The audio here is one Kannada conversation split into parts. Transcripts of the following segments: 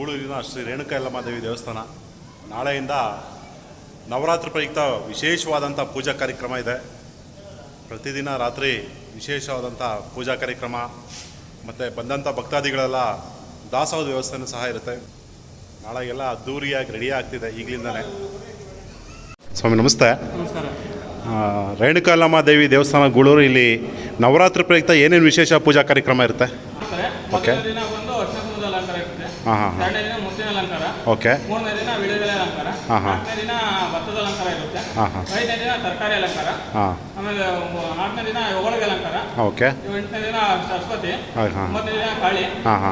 ಗೂಳೂರಿನ ಶ್ರೀ ರೇಣುಕಾ ದೇವಿ ದೇವಸ್ಥಾನ. ನಾಳೆಯಿಂದ ನವರಾತ್ರಿ ಪ್ರಯುಕ್ತ ವಿಶೇಷವಾದಂಥ ಪೂಜಾ ಕಾರ್ಯಕ್ರಮ ಇದೆ. ಪ್ರತಿದಿನ ರಾತ್ರಿ ವಿಶೇಷವಾದಂಥ ಪೂಜಾ ಕಾರ್ಯಕ್ರಮ ಮತ್ತು ಬಂದಂಥ ಭಕ್ತಾದಿಗಳೆಲ್ಲ ದಾಸೋಹದ ವ್ಯವಸ್ಥೆನೂ ಸಹ ಇರುತ್ತೆ. ನಾಳೆಗೆಲ್ಲ ಅದ್ದೂರಿಯಾಗಿ ರೆಡಿ ಆಗ್ತಿದೆ ಈಗಲಿಂದನೇ. ಸ್ವಾಮಿ ನಮಸ್ತೆ. ನಮಸ್ಕಾರ. ರೇಣುಕಾಲಮ್ಮ ದೇವಿ ದೇವಸ್ಥಾನ ಗೂಳೂರು ಇಲ್ಲಿ ನವರಾತ್ರಿ ಪ್ರಯುಕ್ತ ಏನೇನು ವಿಶೇಷ ಪೂಜಾ ಕಾರ್ಯಕ್ರಮ ಇರುತ್ತೆ? ಮಾಡ್ತಾರೆ ಮೊದಲನೇ ದಿನ ಬಂದು ಅರ್ಶನ ಅಲಂಕಾರ ಇರುತ್ತೆ ಎರಡನೇ ದಿನ ಮುತ್ತಿನ ಅಲಂಕಾರ ಓಕೆ ಮೂರನೇ ದಿನ ವಿಳೆಬೆಲೆ ಅಲಂಕಾರ. ನಾಲ್ಕನೇ ದಿನ ಭತ್ತದ ಅಲಂಕಾರ ಇರುತ್ತೆ ಐದನೇ ದಿನ ತರಕಾರಿ ಅಲಂಕಾರ ಹಾಂ ಆಮೇಲೆ ಆರನೇ ದಿನ ಒಳಗೆ ಅಲಂಕಾರ ಓಕೆ ಎಂಟನೇ ದಿನ ಸರಸ್ವತಿ ಒಂಬತ್ತನೇ ದಿನ ಕಾಳಿ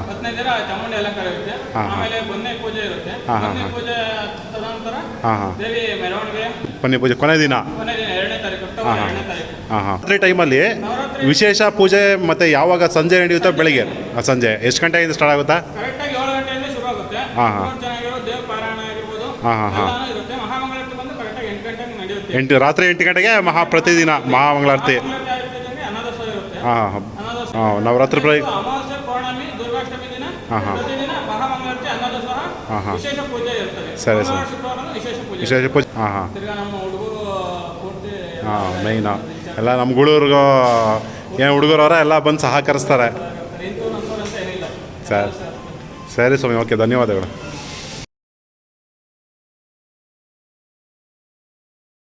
ಹತ್ತನೇ ದಿನ ಚಾಮುಂಡಿ ಅಲಂಕಾರ ಇರುತ್ತೆ. ಆಮೇಲೆ ಬನ್ನಿ ಪೂಜೆ ಇರುತ್ತೆ ಬನ್ನಿ ಪೂಜೆ ತದನಂತರ ದೇವಿ ಮೆರವಣಿಗೆ ಬನ್ನಿ ಪೂಜೆ ಕೊನೆ ದಿನ ಕೊನೆ ದಿನ ಎರಡನೇ ತಾರೀಕು ಅಕ್ಟೋಬರ್. ಎರಡನೇ ಹಾಂ ಟೈಮಲ್ಲಿ ವಿಶೇಷ ಪೂಜೆ ಮತ್ತು ಯಾವಾಗ ಸಂಜೆ ನಡೆಯುತ್ತೋ ಬೆಳಿಗ್ಗೆ ಆ, ಸಂಜೆ. ಎಷ್ಟು ಗಂಟೆಯಿಂದ ಸ್ಟಾರ್ಟ್ ಆಗುತ್ತಾ? ಕರೆಕ್ಟಾಗಿ ಏಳು ಗಂಟೆಯಿಂದ ಶುರು ಆಗುತ್ತೆ. ಹಾ, ಹಾ. ತುಂಬ ಚೆನ್ನಾಗಿರೋ ದೇವ ಪಾರಾಯಣ ಆಗಿರ್ಬೋದು ಹಾ, ಹಾ, ಹಾ. ಎಲ್ಲಾನು ಇರುತ್ತೆ. ಮಹಾಮಂಗಳಾರತಿ ಬಂದು ಕರೆಕ್ಟಾಗಿ ಎಂಟು ಗಂಟೆಗೆ ನಡೆಯುತ್ತೆ. ಎಂಟು ರಾತ್ರಿ ಎಂಟು ಗಂಟೆಗೆ ಮಹಾ ಪ್ರತಿದಿನ ಮಹಾಮಂಗಳಾರತಿ. ಇರುತ್ತೆ. ಹಾಂ ಹಾಂ. ಹಾಂ ನವರಾತ್ರಿ ಪ್ರಯುಕ್ತ ಇದು ಅಮಾವಾಸ್ಯೆ ಪೌರ್ಣಮಿ ದುರ್ಗಾಷ್ಟಮಿ ದಿನ ಹಾ, ಹಾ. ಪ್ರತಿದಿನ ಮಹಾಮಂಗಳಾರತಿ ಅನ್ನದಾಸೋಹ ಹಾ, ಹಾ. ವಿಶೇಷ ಪೂಜೆ ಇರ್ತದೆ ಸರಿ, ಸರ್. ವಿಶೇಷ ಪೂಜೆ. ವಿಶೇಷ ಪೂಜೆ. ಹಾಂ ಹಾಂ. ತಿರ್ಗಾ ನಮ್ಮ ಹುಡುಗರು ಪೂರ್ತಿ ಹಾಂ ಮೈನು ಎಲ್ಲ ನಮ್ಮ ಗುಳೂರ್ಗೂ ಏನು ಹುಡುಗರವರ ಎಲ್ಲ ಬಂದು ಸಹಕರಿಸ್ತಾರೆ. ಸರಿ. ಸರಿ ಸ್ವಾಮಿ ಓಕೆ ಧನ್ಯವಾದಗಳು.